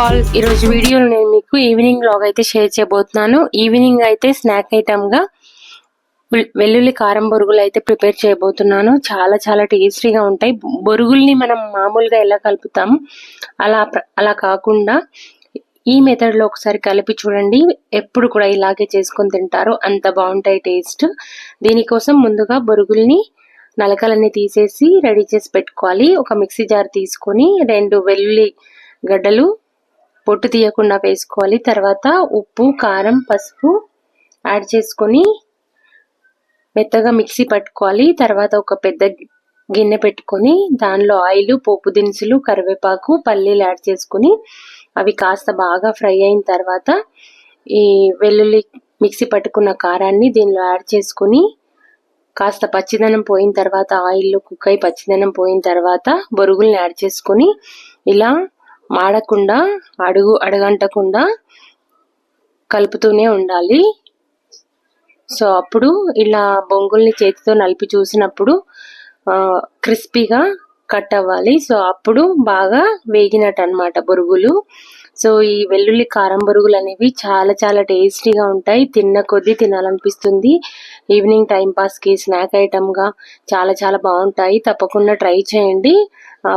All ఈరోజు వీడియోలో నేను మీకు ఈవినింగ్ లాగ్ అయితే షేర్ చేయబోతున్నాను. ఈవినింగ్ అయితే స్నాక్ ఐటమ్గా వెల్లుల్లి కారం బొరుగులు అయితే ప్రిపేర్ చేయబోతున్నాను. చాలా చాలా టేస్టీగా ఉంటాయి. బొరుగుల్ని మనం మామూలుగా ఎలా కలుపుతాం? అలా అలా కాకుండా ఈ మెథడ్లో ఒకసారి కలిపి చూడండి. ఎప్పుడు కూడా ఇలాగే చేసుకొని తింటారు. అంత బాగుంటాయి టేస్ట్ దీనికోసం ముందుగా బొరుగుల్ని నలకలన్నీ తీసేసి రెడీ చేసి పెట్టుకోవాలి. ఒక మిక్సీ జార్ తీసుకొని రెండు వెల్లుల్లి గడ్డలు పొట్టు తీయకుండా వేసుకోవాలి. తర్వాత ఉప్పు కారం పసుపు యాడ్ చేసుకొని మెత్తగా మిక్సీ పట్టుకోవాలి. తర్వాత ఒక పెద్ద గిన్నె పెట్టుకొని దానిలో ఆయిల్ పోపు దినుసులు కరివేపాకు పల్లీలు యాడ్ చేసుకొని అవి కాస్త బాగా ఫ్రై అయిన తర్వాత ఈ వెల్లుల్లి మిక్సీ పట్టుకున్న కారాన్ని దీనిలో యాడ్ చేసుకొని కాస్త పచ్చిదనం పోయిన తర్వాత ఆయిల్లో కుక్ అయి పచ్చిదనం పోయిన తర్వాత బొరుగుల్ని యాడ్ చేసుకొని ఇలా మాడకుండా అడుగు అడగంటకుండా కలుపుతూనే ఉండాలి. సో అప్పుడు ఇలా బొంగుల్ని చేతితో నలిపి చూసినప్పుడు క్రిస్పీగా కట్ అవ్వాలి. సో అప్పుడు బాగా వేగినట్టు అనమాట బొరుగులు. సో ఈ వెల్లుల్లి కారం బొరుగులు అనేవి చాలా చాలా టేస్టీగా ఉంటాయి. తిన్న కొద్దీ తినాలనిపిస్తుంది. ఈవినింగ్ టైంపాస్కి స్నాక్ ఐటమ్గా చాలా చాలా బాగుంటాయి. తప్పకుండా ట్రై చేయండి.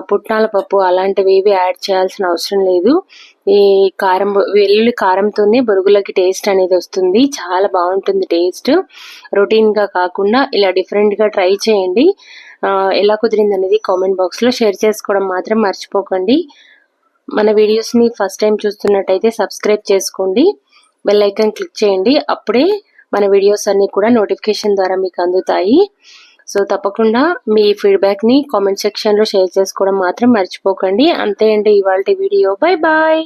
పుట్నాల పప్పు అలాంటివి ఏవి యాడ్ చేయాల్సిన అవసరం లేదు. ఈ కారం వెల్లుల్లి కారంతోనే బొరుగులకి టేస్ట్ అనేది వస్తుంది. చాలా బాగుంటుంది టేస్ట్. రొటీన్గా కాకుండా ఇలా డిఫరెంట్గా ట్రై చేయండి. ఎలా కుదిరింది అనేది కామెంట్ బాక్స్లో షేర్ చేసుకోవడం మాత్రం మర్చిపోకండి. మన వీడియోస్ని ఫస్ట్ టైం చూస్తున్నట్టయితే సబ్స్క్రైబ్ చేసుకోండి. బెల్ ఐకాన్ క్లిక్ చేయండి. అప్పుడే మన వీడియోస్ అన్నీ కూడా నోటిఫికేషన్ ద్వారా మీకు అందుతాయి. సో తప్పకుండా మీ ఫీడ్బ్యాక్ని కామెంట్ సెక్షన్లో షేర్ చేసుకోవడం మాత్రం మర్చిపోకండి. అంతే అండి ఇవాళ వీడియో బై బాయ్